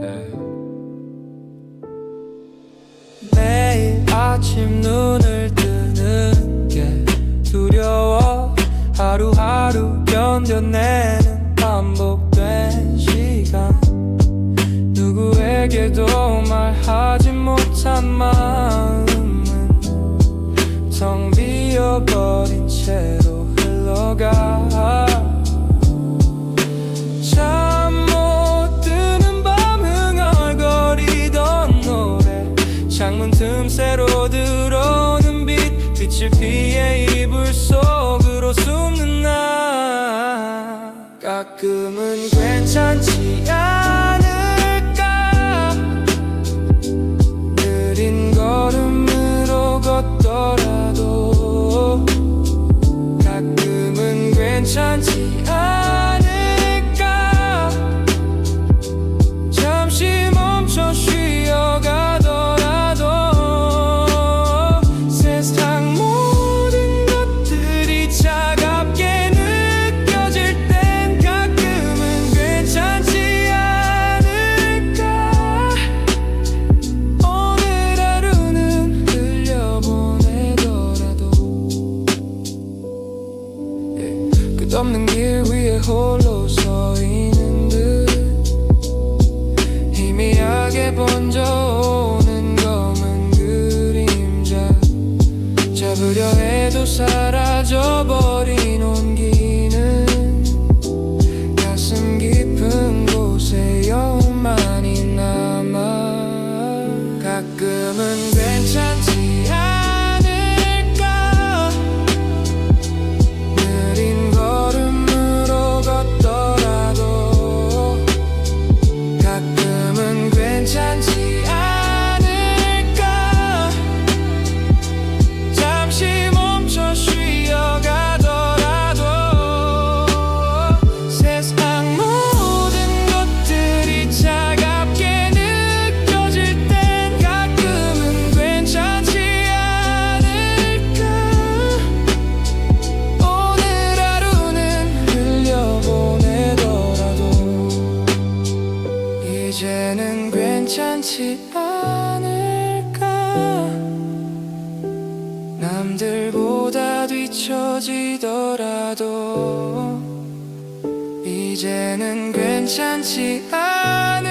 네. 매일 아침 눈을 뜨는 게 두려워. 하루하루 견뎌내는 반복된 시간. 누구에게도 말하지 못한 말. 창문 틈새로 들어오는 빛 빛을 피해 이불 속으로 숨는 나. 가끔은 괜찮지 않을까? 느린 걸음으로 걷더라도 가끔은 괜찮지 않을까 없는 길 위에 홀로 서 있는 듯 희미하게 번져오는 검은 그림자 잡으려 해도 사라져버린 온기는 가슴 깊은 곳에 여운만이 남아 가끔은 괜찮지 이제는 괜찮지 않을까? 남들보다 뒤처지더라도 이제는 괜찮지 않을까